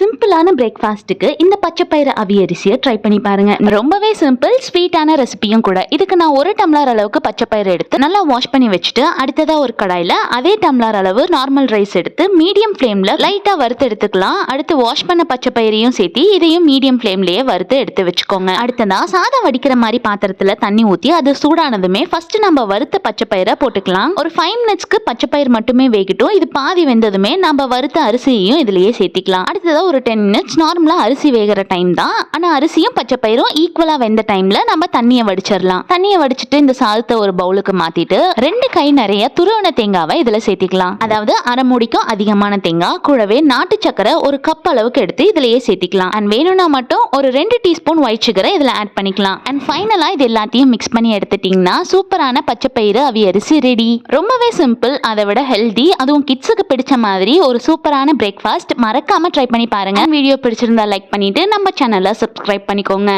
சிம்பிளான பிரேக்ஃபாஸ்ட்டுக்கு இந்த பச்சைப்பயிறு அவியரிசியை ட்ரை பண்ணி பாருங்க. ரொம்பவே சிம்பிள் ஸ்வீட்டான ரெசிபியும் கூட. இதுக்கு நான் ஒரு டம்ளர் அளவுக்கு பச்சைப்பயிறு எடுத்து நல்லா வாஷ் பண்ணி வச்சுட்டு அடுத்ததாக ஒரு கடாயில் அதே டம்ளர் அளவு நார்மல் ரைஸ் எடுத்து மீடியம் ஃப்ளேமில் லைட்டாக வறுத்து எடுத்துக்கலாம். அடுத்து வாஷ் பண்ண பச்சைப்பயிரையும் சேர்த்து இதையும் மீடியம் ஃப்ளேம்லேயே வறுத்து எடுத்து வச்சுக்கோங்க. அடுத்ததாக சாதம் வடிக்கிற மாதிரி பாத்திரத்தில் தண்ணி ஊற்றி அது சூடானதுமே ஃபர்ஸ்ட் நம்ம வறுத்த பச்சைப்பயிரை போட்டுக்கலாம். ஒரு ஃபைவ் மினிட்ஸ்க்கு பச்சைப்பயிர் மட்டுமே வேகட்டும். இது பாதி வெந்ததுமே நம்ம வறுத்த அரிசியையும் இதுலேயே சேர்த்திக்கலாம். அடுத்ததாக ஒரு டென் மினிட்ஸ் நார்மலாக அரிசி வேகிற டைம் தான். ஆனால் அரிசியும் பச்சை பயிரும் ஈக்குவலாக வெந்த டைமில் நம்ம தண்ணியை வடிச்சிடலாம் தண்ணியை வடிச்சிட்டு இந்த சாதத்தை ஒரு பவுலுக்கு மாற்றிட்டு ரெண்டு கை நிறைய துருவன தேங்காவை இதில் சேர்த்திக்கலாம். அதாவது அரை மூடிக்கும் அதிகமான தேங்காய் கூடவே நாட்டு சக்கரை ஒரு கப் அளவுக்கு எடுத்து இதுலயே சேர்த்திக்கலாம். அண்ட் வேணும்னா மட்டும் ஒரு ரெண்டு டீஸ்பூன் ஒயிட் சுகரை இதில் ஆட் பண்ணிக்கலாம். அண்ட் ஃபைனலாக இது எல்லாத்தையும் மிக்ஸ் பண்ணி எடுத்துட்டீங்கன்னா சூப்பரான பச்சைப்பயிறு அவி அரிசி ரெடி ரொம்பவே சிம்பிள் அதை விட ஹெல்தி அதுவும் கிட்ஸுக்கு பிடிச்ச மாதிரி ஒரு சூப்பரான பிரேக்ஃபாஸ்ட் மறக்காமல் ட்ரை பண்ணி பாருங்க. வீடியோ பிடிச்சிருந்தா லைக் பண்ணிட்டு நம்ம சேனலை சப்ஸ்கிரைப் பண்ணிக்கோங்க.